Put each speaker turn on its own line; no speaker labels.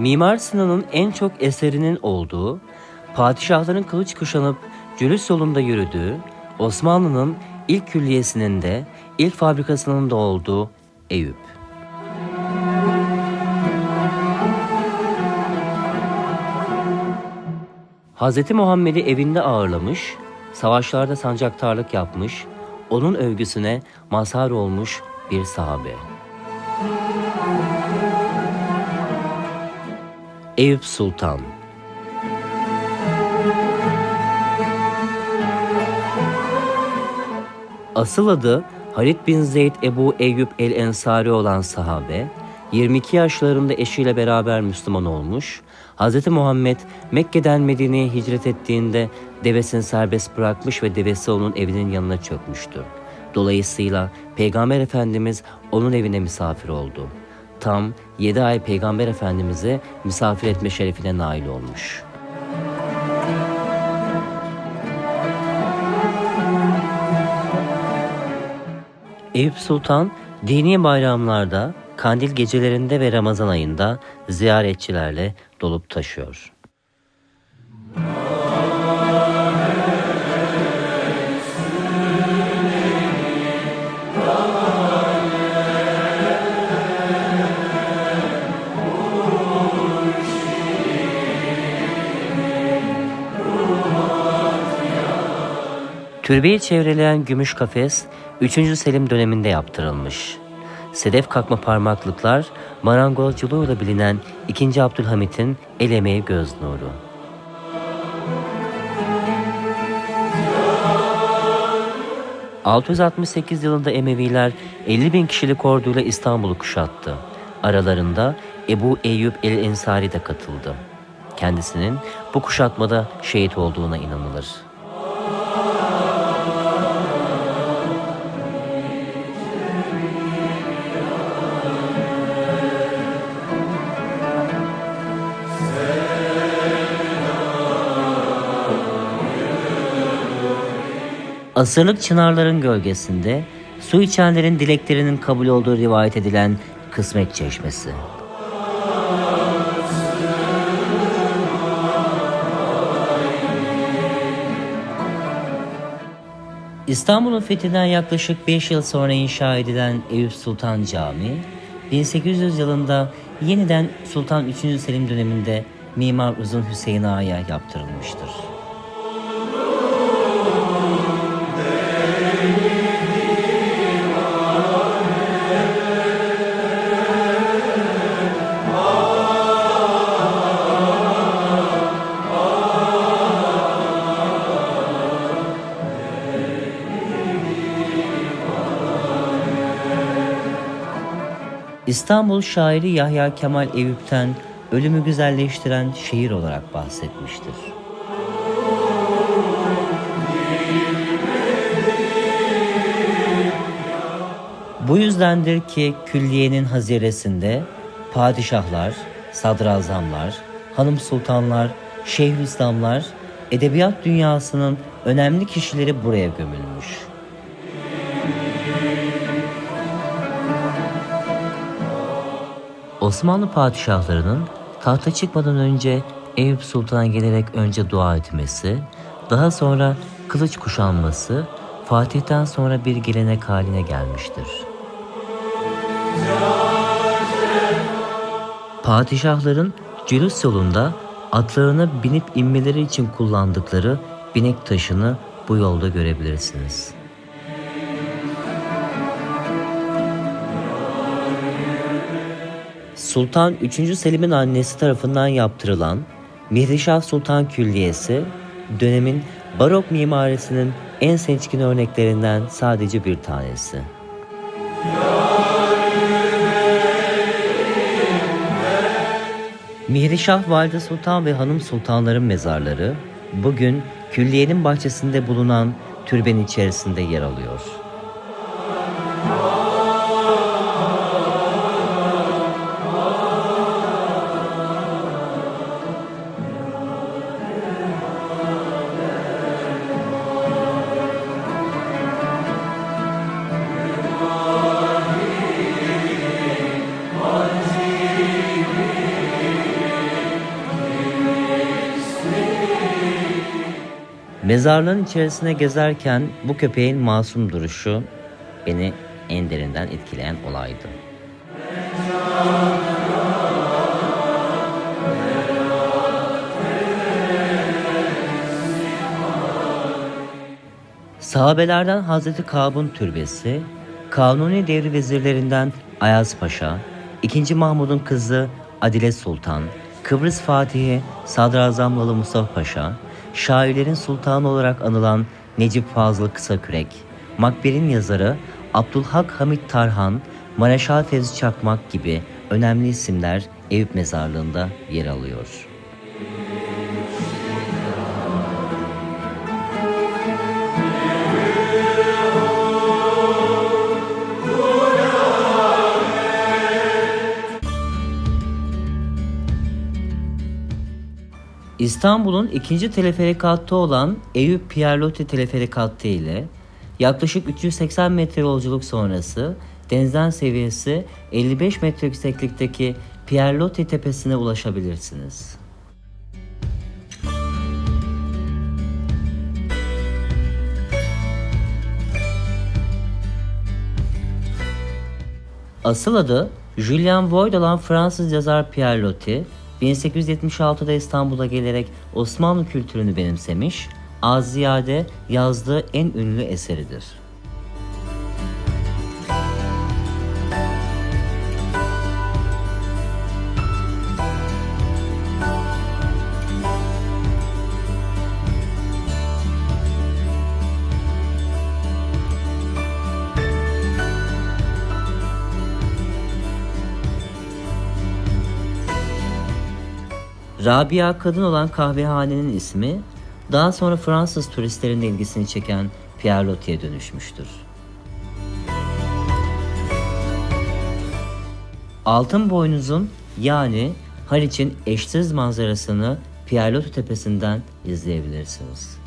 Mimar Sinan'ın en çok eserinin olduğu, padişahların kılıç kuşanıp cülüs yolunda yürüdüğü, Osmanlı'nın ilk külliyesinin de ilk fabrikasının da olduğu Eyüp. Hz. Muhammed'i evinde ağırlamış, savaşlarda sancaktarlık yapmış, onun övgüsüne mazhar olmuş bir sahabe. Eyüp Sultan Asıl adı Halid bin Zeyd Ebu Eyyub el-Ensari olan sahabe, 22 yaşlarında eşiyle beraber Müslüman olmuş, Hz. Muhammed Mekke'den Medine'ye hicret ettiğinde devesini serbest bırakmış ve devesi onun evinin yanına çökmüştü. Dolayısıyla Peygamber Efendimiz onun evine misafir oldu. Tam 7 ay Peygamber Efendimiz'e misafir etme şerefine nail olmuş. Eyüp Sultan dini bayramlarda, kandil gecelerinde ve Ramazan ayında ziyaretçilerle dolup taşıyor. Türbeyi çevreleyen gümüş kafes 3. Selim döneminde yaptırılmış. Sedef kakma parmaklıklar marangozculuğuyla bilinen 2. Abdülhamit'in el emeği göz nuru. ...668 yılında Emeviler 50 bin kişilik orduyla İstanbul'u kuşattı. Aralarında Ebu Eyyub el-Ensari de katıldı. Kendisinin bu kuşatmada şehit olduğuna inanılır. Asırlık çınarların gölgesinde su içenlerin dileklerinin kabul olduğu rivayet edilen Kısmet Çeşmesi. İstanbul'un fethinden yaklaşık 5 yıl sonra inşa edilen Eyüp Sultan Camii, 1800 yılında yeniden Sultan 3. Selim döneminde Mimar Uzun Hüseyin Ağa'ya yaptırılmıştır. İstanbul şairi Yahya Kemal Eyüp'ten ölümü güzelleştiren şehir olarak bahsetmiştir. Bu yüzdendir ki külliyenin haziresinde padişahlar, sadrazamlar, hanım sultanlar, şeyhülislamlar, edebiyat dünyasının önemli kişileri buraya gömülmüş. Osmanlı padişahlarının tahta çıkmadan önce Eyüp Sultan'a gelerek önce dua etmesi, daha sonra kılıç kuşanması Fatih'ten sonra bir gelenek haline gelmiştir. Padişahların cülüs yolunda atlarına binip inmeleri için kullandıkları binek taşını bu yolda görebilirsiniz. Sultan 3. Selim'in annesi tarafından yaptırılan Mihrişah Sultan Külliyesi dönemin barok mimarisinin en seçkin örneklerinden sadece bir tanesi. Mihrişah Valide Sultan ve Hanım Sultanların mezarları bugün külliyenin bahçesinde bulunan türbenin içerisinde yer alıyor. Mezarlığın içerisine gezerken bu köpeğin masum duruşu beni en derinden etkileyen olaydı. Sahabelerden Hazreti Kab'ın türbesi, Kanuni devri vezirlerinden Ayaz Paşa, 2. Mahmud'un kızı Adile Sultan, Kıbrıs Fatihi Sadrazamlalı Mustafa Paşa, şairlerin sultanı olarak anılan Necip Fazıl Kısakürek, Makber'in yazarı Abdülhak Hamit Tarhan, Mareşal Fevzi Çakmak gibi önemli isimler Eyüp Mezarlığı'nda yer alıyor. İstanbul'un ikinci teleferik hattı olan Eyüp Pierlotti teleferik hattı ile yaklaşık 380 metre yolculuk sonrası denizden seviyesi 55 metre yükseklikteki Pierlotti tepesine ulaşabilirsiniz. Asıl adı Julien Void olan Fransız yazar Pierre Loti, 1876'da İstanbul'a gelerek Osmanlı kültürünü benimsemiş, az ziyade yazdığı en ünlü eseridir. Rabia kadın olan kahvehanenin ismi daha sonra Fransız turistlerin ilgisini çeken Pierre Loti'ye dönüşmüştür. Altın boynuzun yani Haliç'in eşsiz manzarasını Pierre Loti tepesinden izleyebilirsiniz.